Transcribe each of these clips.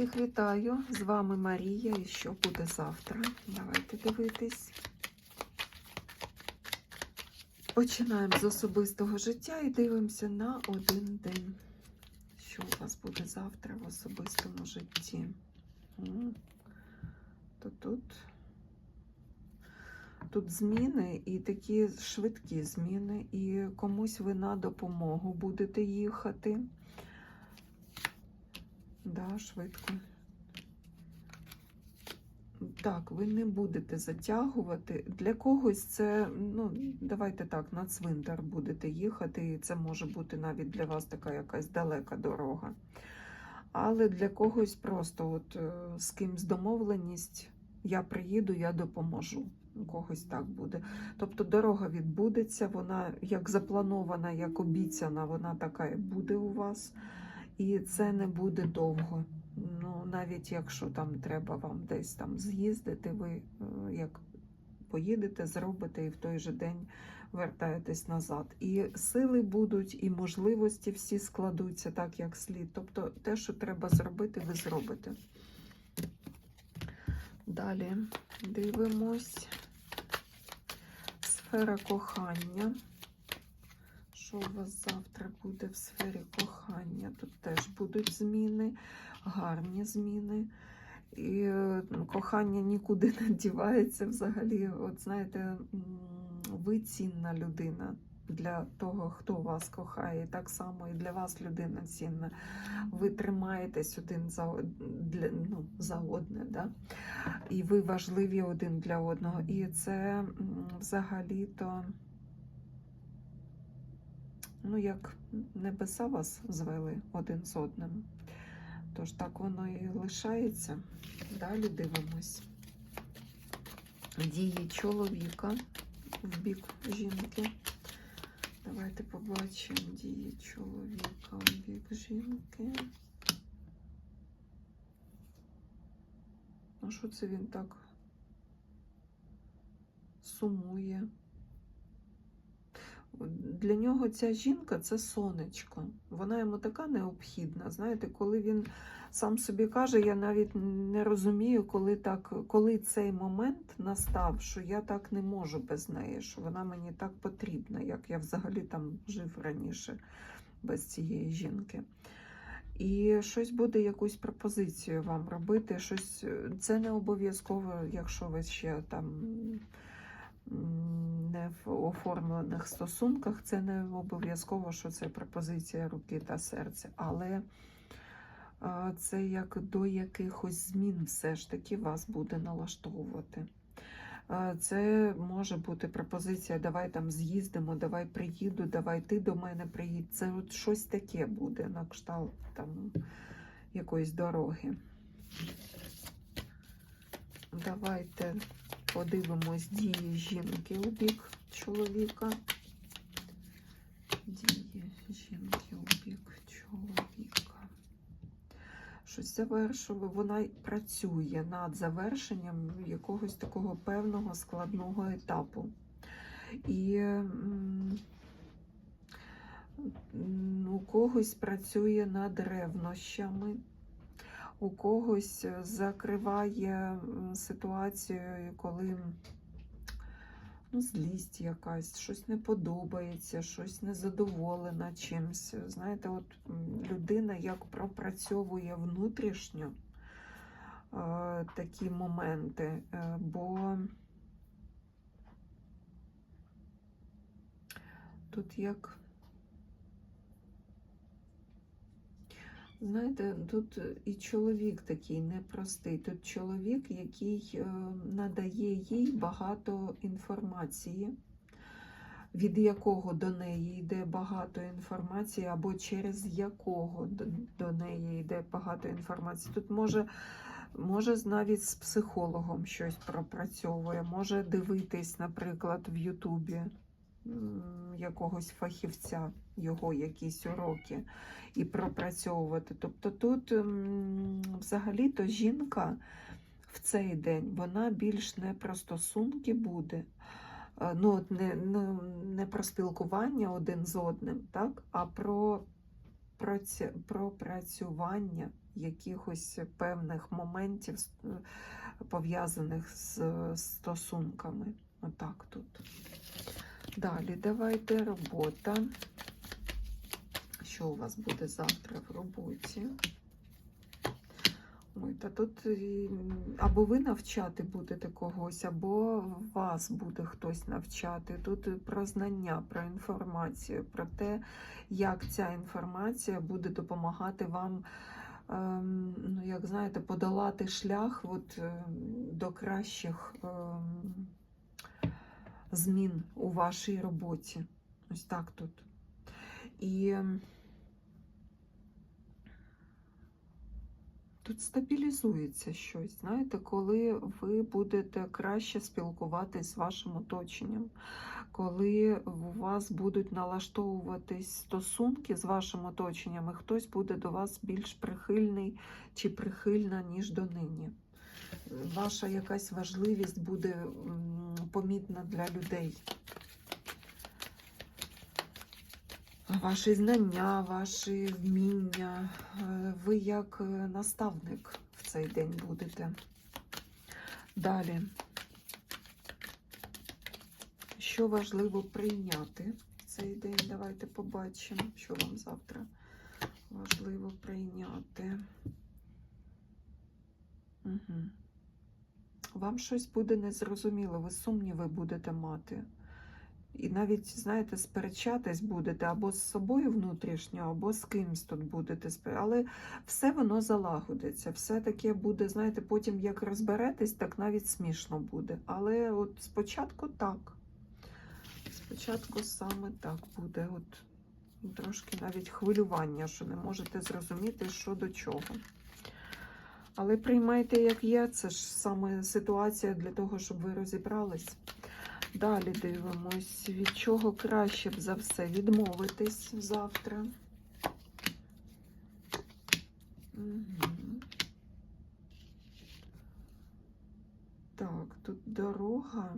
Всіх вітаю! З вами Марія. І що буде завтра? Давайте дивитись. Починаємо з особистого життя і дивимося на один день. Що у вас буде завтра в особистому житті? То тут. Тут зміни і такі швидкі зміни, і комусь ви на допомогу будете їхати. Да, швидко. Так, ви не будете затягувати. Для когось це, ну, давайте так, на цвинтар будете їхати, і це може бути навіть для вас така якась далека дорога. Але для когось просто от е, з кимсь домовленість, я приїду, я допоможу. У когось так буде. Тобто дорога відбудеться, вона як запланована, як обіцяна, вона така і буде у вас. І це не буде довго. Ну, навіть якщо там треба вам десь там з'їздити, ви е, як поїдете, зробите і в той же день вертаєтесь назад. І сили будуть, і можливості всі складуться так, як слід. Тобто те, що треба зробити, ви зробите. Далі дивимось. Сфера кохання. Що у вас завтра буде в сфері кохання? Тут теж будуть зміни, гарні зміни. І кохання нікуди не дівається взагалі. От знаєте, ви цінна людина для того, хто вас кохає. Так само і для вас людина цінна. Ви тримаєтесь один за, для, ну, за одне, да? і ви важливі один для одного. І це взагалі-то ну, як небеса вас звели один з одним. Тож так воно і лишається. Далі дивимось. Дії чоловіка в бік жінки. Давайте побачимо дії чоловіка в бік жінки. А що це він так сумує? Для нього ця жінка це сонечко. Вона йому така необхідна. Знаєте, коли він сам собі каже, я навіть не розумію, коли так, коли цей момент настав, що я так не можу без неї, що вона мені так потрібна, як я взагалі там жив раніше без цієї жінки. І щось буде якусь пропозицію вам робити. Щось це не обов'язково, якщо ви ще там в оформлених стосунках, це не обов'язково, що це пропозиція руки та серця, але це як до якихось змін все ж таки вас буде налаштовувати. Це може бути пропозиція, давай там з'їздимо, давай приїду, давай ти до мене приїдь. Це от щось таке буде на кшталт там якоїсь дороги. Давайте подивимось дії жінки у бік чоловіка. Дії жінки у бік чоловіка. Щось завершило. Вона працює над завершенням якогось такого певного складного етапу. І у когось працює над ревнощами у когось закриває ситуацію, коли ну, злість якась, щось не подобається, щось незадоволена чимось. Знаєте, от людина як пропрацьовує внутрішньо е, такі моменти, е, бо тут як. Знаєте, тут і чоловік такий непростий. Тут чоловік, який е, надає їй багато інформації, від якого до неї йде багато інформації, або через якого до, неї йде багато інформації. Тут може, може навіть з психологом щось пропрацьовує, може дивитись, наприклад, в Ютубі якогось фахівця, його якісь уроки і пропрацьовувати. Тобто тут взагалі-то жінка в цей день вона більш не про стосунки буде, е, ну, не, ну, не про спілкування один з одним, так? а про працювання якихось певних моментів, е, пов'язаних з стосунками. Отак тут. Далі давайте робота. Що у вас буде завтра в роботі? Ой, та тут або ви навчати будете когось, або вас буде хтось навчати. Тут про знання, про інформацію, про те, як ця інформація буде допомагати вам, ем, ну, як знаєте, подолати шлях от, ем, до кращих ем, змін у вашій роботі. Ось так тут. І ем, тут стабілізується щось. Знаєте, коли ви будете краще спілкуватись з вашим оточенням, коли у вас будуть налаштовуватись стосунки з вашим оточенням, і хтось буде до вас більш прихильний чи прихильна, ніж до нині. Ваша якась важливість буде помітна для людей. Ваші знання, ваші вміння. Е, Ви як е, наставник в цей день будете. Далі. Що важливо прийняти в цей день? Давайте побачимо, що вам завтра важливо прийняти. Угу. Вам щось буде незрозуміло, ви сумніви будете мати. І навіть, знаєте, сперечатись будете або з собою внутрішньо, або з кимсь тут будете спер- Але все воно залагодиться. Все таке буде, знаєте, потім як розберетесь, так навіть смішно буде. Але от спочатку так. Спочатку саме так буде. От трошки навіть хвилювання, що не можете зрозуміти, що до чого. Але приймайте, як є, це ж саме ситуація для того, щоб ви розібрались. Далі дивимось, від чого краще б за все відмовитись завтра. Угу. Так, тут дорога.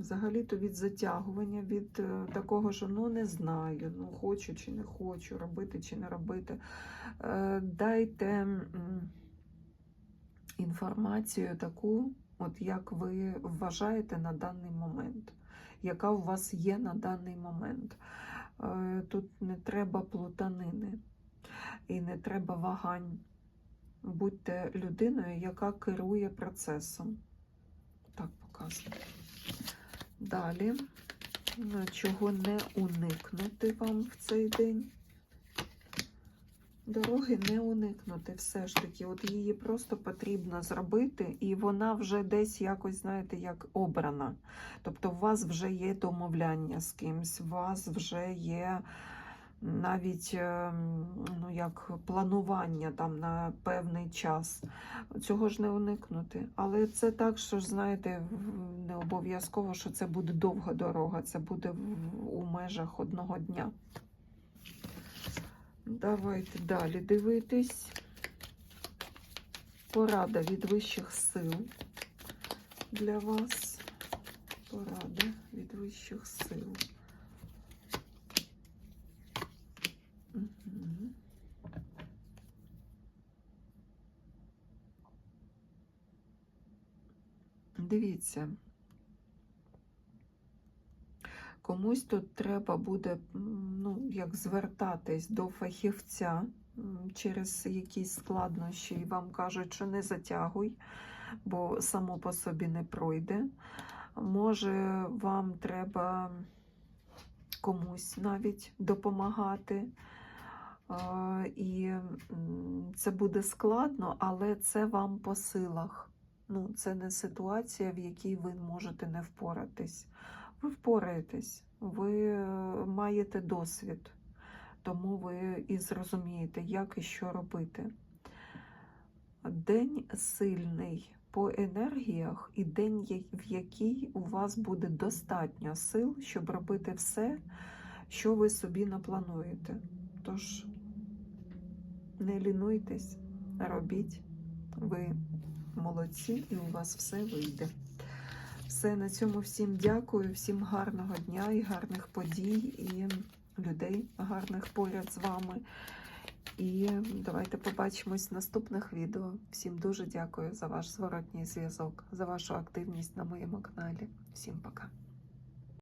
Взагалі-то від затягування, від е, такого, що ну не знаю, ну хочу чи не хочу, робити чи не робити. Е, Дайте інформацію таку, от як ви вважаєте на даний момент, яка у вас є на даний момент. Е, Тут не треба плутанини і не треба вагань. Будьте людиною, яка керує процесом. Так показує. Далі, чого не уникнути вам в цей день. Дороги не уникнути все ж таки. От її просто потрібно зробити, і вона вже десь якось, знаєте, як обрана. Тобто, у вас вже є домовляння з кимсь, у вас вже є навіть ем, ну, як планування там на певний час. Цього ж не уникнути. Але це так, що знаєте, не обов'язково, що це буде довга дорога, це буде у межах одного дня. Давайте далі дивитись. Порада від вищих сил для вас. Порада від вищих сил. Дивіться. Комусь тут треба буде ну, як звертатись до фахівця через якісь складнощі, і вам кажуть, що не затягуй, бо само по собі не пройде. Може, вам треба комусь навіть допомагати. І це буде складно, але це вам по силах. Ну, це не ситуація, в якій ви можете не впоратись. Ви впораєтесь, ви е, маєте досвід, тому ви і зрозумієте, як і що робити. День сильний по енергіях, і день, в який у вас буде достатньо сил, щоб робити все, що ви собі наплануєте. Тож не лінуйтесь, робіть. Ви молодці, і у вас все вийде. Все, на цьому всім дякую, всім гарного дня і гарних подій, і людей гарних поряд з вами. І давайте побачимось в наступних відео. Всім дуже дякую за ваш зворотній зв'язок, за вашу активність на моєму каналі. Всім пока.